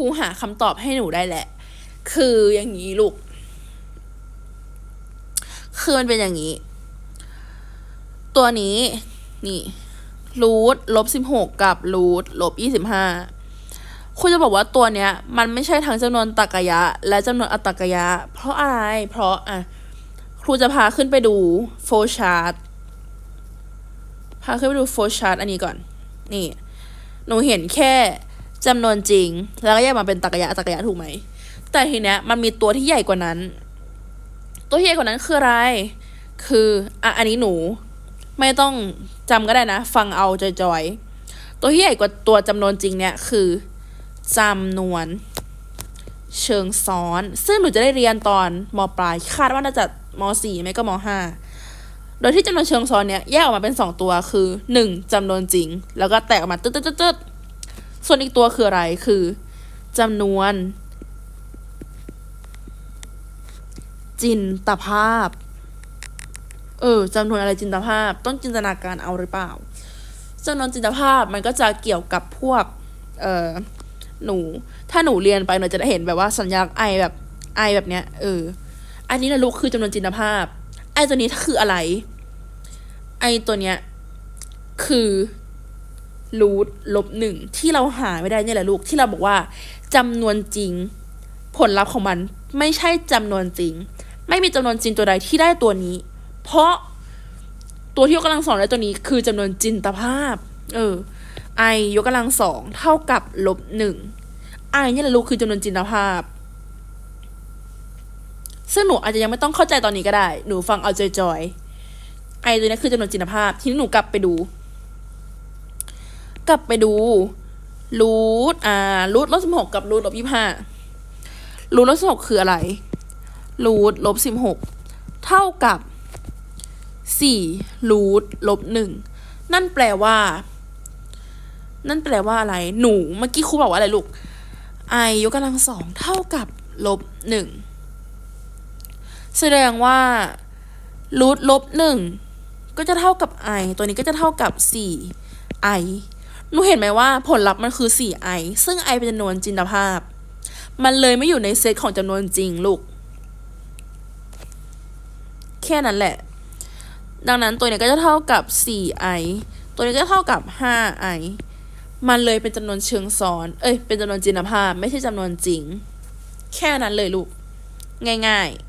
รูหาคำตอบให้หนูได้แหละ คืออย่างนี้ลูก คือมันเป็นอย่างนี้ ตัวนี้ นี่รูทลบสิบหกกับรูทลบยี่สิบห้าคุณจะบอกว่าตัวเนี้ย มันไม่ใช่ทั้งจำนวนตรรกะและจำนวนอัตรกยะ เพราะอะไร เพราะอะครูจะพาขึ้นไปดูโฟชาร์ตพาขึ้นไปดูโฟชาร์ตอันนี้ก่อน นี่ หนูเห็นแค่ จำนวนจริง แล้วก็แยกมาเป็นตรรกะตตรกะถูกไหม แต่ทีเนี้ยมันมีตัวที่ใหญ่กว่านั้น ตัวที่ใหญ่กว่านั้นคืออะไร คืออะอันนี้หนู ไม่ต้องจำก็ได้นะ ฟังเอาจอยๆ ตัวที่ใหญ่กว่าตัวจำนวนจริงเนี่ยคือจำนวน เชิงซ้อน ซึ่งหนูจะได้เรียนตอนมปลาย คาดว่าน่าจะมสี่ไม่ก็มห้าโดยที่จำนวนเชิงซ้อนเนี่ยแยกออกมาเป็นสองตัวคือหนึ่งจำนวนจริง แล้วก็แตกออกมาตึ๊ดตึ๊ดตึ๊ดตึ๊ด ส่วนอีกตัวคืออะไรคือจำนวน จินตภาพ เออจำนวนอะไรจินตภาพ ต้องจินตนาการเอาหรือเปล่าจำนวนจินตภาพมันก็จะเกี่ยวกับพวก เออหนู ถ้าหนูเรียนไปหนูจะได้เห็นแบบว่าสัญลักษณ์ไอแบบไอแบบเนี้ย เออ อันนี้นะลูกคือจำนวนจินตภาพ ไอตัวนี้คืออะไร ไอตัวเนี้ยคือ รูทลบหนึ่งที่เราหาไม่ได้เนี่ยแหละลูกที่เราบอกว่าจำนวนจริง ผลลัพธ์ของมันไม่ใช่จำนวนจริง ไม่มีจำนวนจริงตัวใดที่ได้ตัวนี้ เพราะตัวที่ยกกำลังสองได้ตัวนี้ คือจำนวนจินตภาพ เออ i ยกกำลังสองเท่ากับลบหนึ่ง i เนี่ยแหละลูกคือจำนวนจินตภาพซึ่งหนูอาจจะยังไม่ต้องเข้าใจตอนนี้ก็ได้ หนูฟังเอาจอยๆ i ตัวนี้คือจำนวนจินตภาพ ทีนี้หนูกลับไปดู กลับไปดูรูทอ่ารูทลบสิบหกกับรูทลบยี่ห้ารูทลบสิบหกคืออะไรรูทลบสิบหกเท่ากับสี่รูทลบหนึ่งนั่นแปลว่า นั่นแปลว่าอะไร หนูเมื่อกี้ครูบอกว่าอะไรลูก i ยกกำลังสองเท่ากับลบหนึ่งแสดงว่ารูทลบหนึ่งก็จะเท่ากับ i ตัวนี้ก็จะเท่ากับสี่ i หนูเห็นไหมว่าผลลัพธ์มันคือสี่ i ซึ่ง i เป็นจำนวนจินตภาพ มันเลยไม่อยู่ในเซตของจำนวนจริงลูก แค่นั้นแหละ ดังนั้นตัวนี้ก็จะเท่ากับ 4i ตัวนี้ก็เท่ากับ 5i มันเลยเป็นจำนวนเชิงซ้อน เอ้ย เป็นจำนวนจินตภาพ ไม่ใช่จำนวนจริง แค่นั้นเลยลูก ง่าย ๆ